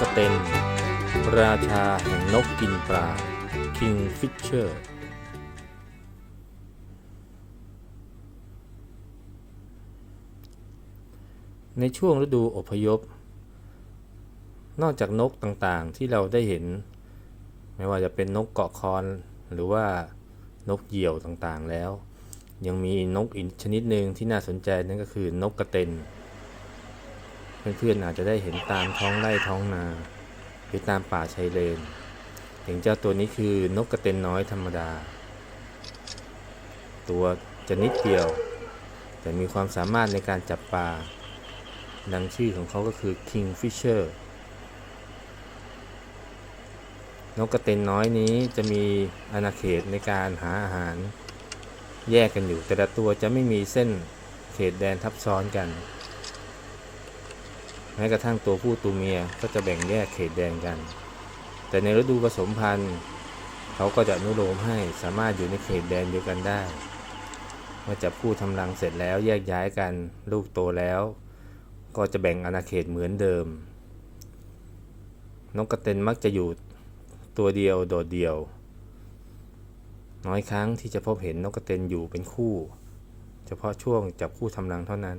กระเต็นราชาแห่งนกกินปลา Kingfisher ในช่วงฤดูอพยพ นอกจากนกต่างๆที่เราได้เห็น ไม่ว่าจะเป็นนกเกาะคอนหรือว่านกเหยี่ยวต่างๆแล้ว ยังมีนกอีกชนิดหนึ่งที่น่าสนใจนั่นก็คือนกกระเต็น เพื่อนๆอาจจะได้เห็นตามท้องไร่ท้องนา หรือตามป่าชายเลน อย่างเจ้าตัวนี้คือนกกระเต็นน้อยธรรมดา ตัวจะนิดเดียว แต่มีความสามารถในการจับปลา ดังชื่อของเขาก็คือ Kingfisher นกกระเต็นน้อยนี้จะมีอาณาเขตในการหาอาหาร แยกกันอยู่แต่ละตัวจะไม่มีเส้นเขตแดนทับซ้อนกัน แม้กระทั่งตัวผู้ตัวเมียก็จะแบ่งแยกเขตแดนกัน แต่ในฤดูผสมพันธุ์เขาก็จะอนุโลมให้สามารถอยู่ในเขตแดนเดียวกันได้ เมื่อจับคู่ทำรังเสร็จแล้วแยกย้ายกัน ลูกโตแล้ว ก็จะแบ่งอาณาเขตเหมือนเดิม นกกระเต็นมักจะอยู่ตัวเดียวโดดเดี่ยว น้อยครั้งที่จะพบเห็นนกกระเต็นอยู่เป็นคู่ เฉพาะช่วงจับคู่ทำรังเท่านั้น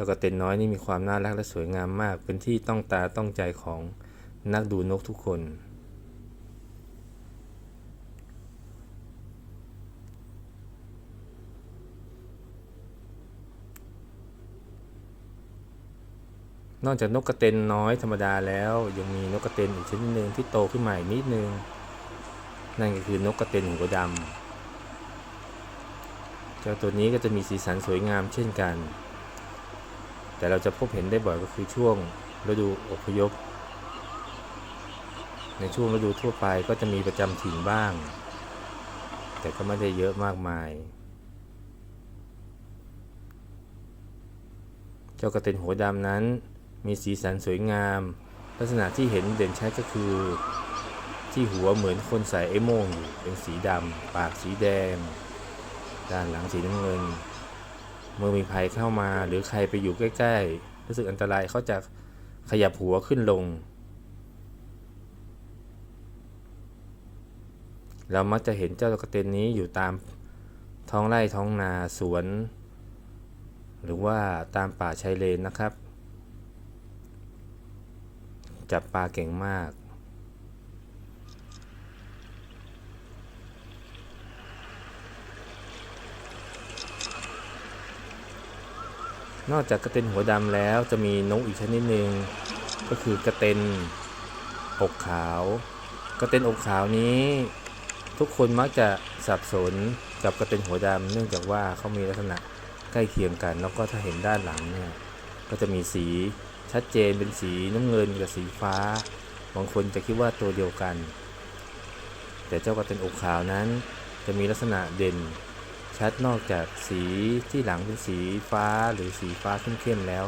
จ้ากระเต็นน้อยนี่มีความน่ารักและสวยงามมาก เป็นที่ต้องตาต้องใจของนักดูนกทุกคน นอกจากนกกระเต็นน้อยธรรมดาแล้ว ยังมีนกกระเต็นอีกชนิดหนึ่งที่โตขึ้นใหม่นิดนึง นั่นก็คือนกกระเต็นหัวดำเจ้าตัวนี้ก็จะมีสีสันสวยงามเช่นกัน แต่เราจะพบเห็นได้บ่อยก็คือช่วงฤดูอพยพ ในช่วงฤดูทั่วไปก็จะมีประจำถิ่นบ้าง แต่ก็ไม่ได้เยอะมากมาย เจ้ากระเต็นหัวดำนั้น มีสีสันสวยงาม ลักษณะที่เห็นเด่นชัดก็คือ ที่หัวเหมือนคนใส่ไอ้โม่งอยู่เป็นสีดำปากสีแดง ด้านหลังสีน้ำเงิน เมื่อมีภัยเข้ามาหรือใครไปอยู่ใกล้ ๆ รู้สึกอันตรายเขาจะขยับหัวขึ้นลง เรามักจะเห็นเจ้ากระเตนนี้อยู่ตามท้องไร่ท้องนาสวน หรือว่าตามป่าชายเลนนะครับ จับปลาเก่งมาก นอกจากกระเต็นหัวดำแล้วจะมีนกอีกชนิดหนึ่งก็คือกระเต็นอกขาว กระเต็นอกขาวนี้ ทุกคนมักจะสับสนกับกระเต็นหัวดำเนื่องจากว่าเขามีลักษณะใกล้เคียงกัน แล้วก็ถ้าเห็นด้านหลังเนี่ยก็จะมีสีชัดเจนเป็นสีน้ำเงินกับสีฟ้าบางคนจะคิดว่าตัวเดียวกัน แต่เจ้ากระเต็นอกขาวนั้นจะมีลักษณะเด่น ชัดนอกจากสีที่หลังเป็นสีฟ้าหรือสีฟ้าเข้มๆแล้ว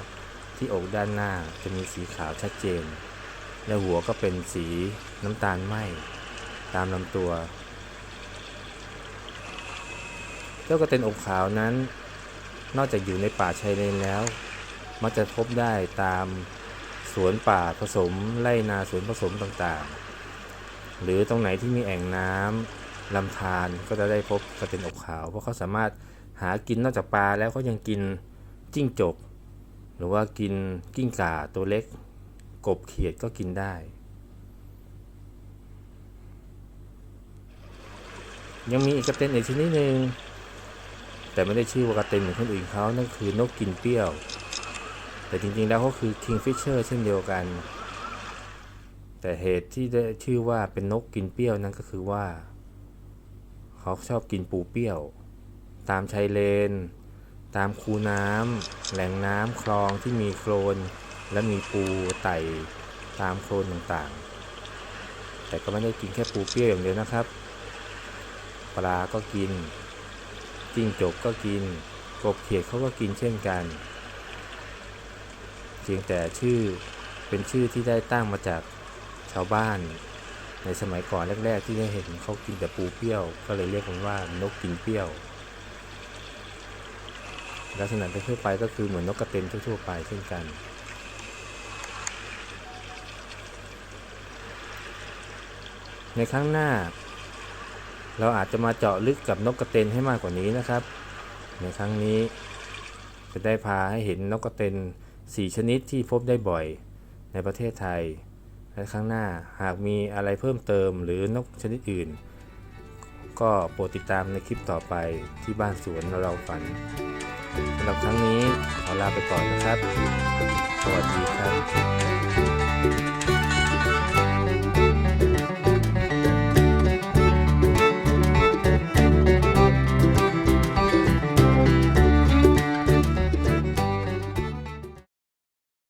ที่อกด้านหน้าจะมีสีขาวชัดเจน และหัวก็เป็นสีน้ำตาลไหมตามลำตัว เจ้ากระเตนอกขาวนั้น นอกจากอยู่ในป่าชายเลนแล้ว มักจะพบได้ตามสวนป่าผสมไร่นาสวนผสมต่างๆ หรือตรงไหนที่มีแอ่งน้ำ ลำธารก็จะได้พบกระเต็นอกขาว เพราะเขาสามารถหากินนอกจากปลาแล้วเขายังกินจิ้งจก หรือว่ากินกิ้งก่าตัวเล็ก กบเขียดก็กินได้ ยังมีอีกกระเต็นอีกชนิดหนึ่งแต่ไม่ได้ชื่อว่ากระเต็นเหมือนคนอื่นเขานั่นคือนกกินเปรี้ยว แต่จริงๆแล้วเขาคือ Kingfisher เช่นเดียวกัน แต่เหตุที่ได้ชื่อว่าเป็นนกกินเปรี้ยวนั้นก็คือว่า เขาชอบกินปูเปรี้ยว ตามชายเลน ตามคูน้ำแหล่งน้ำคลองที่มีโคลน และมีปูไต่ตามโคลนต่างๆ แต่ก็ไม่ได้กินแค่ปูเปรี้ยวอย่างเดียวนะครับ ปลาก็กิน จิ้งจกก็กิน กบเขียดเขาก็กินเช่นกันเพียงแต่ชื่อเป็นชื่อที่ได้ตั้งมาจากชาวบ้าน ในสมัยก่อนแรก ๆ ที่ได้เห็นเขากินแต่ปูเปรี้ยว ก็เลยเรียกมันว่านกกินเปรี้ยว ลักษณะทั่วไปก็คือเหมือนนกกระเต็นทั่วๆไปเช่นกันในครั้งหน้า เราอาจจะมาเจาะลึกกับนกกระเต็นให้มากกว่านี้นะครับ ในครั้งนี้ จะได้พาให้เห็นนกกระเต็น4 ชนิดที่พบได้บ่อยในประเทศไทย และข้งหน้าหากมีอะไรเพิ่มเติมหรือนกชนิดอื่น ก็โปรดติดตามในคลิปต่อไปที่บ้านสวนเราฝันสำหรับครั้งนี้ขอลาไปก่อนนะครับ สวัสดีครับ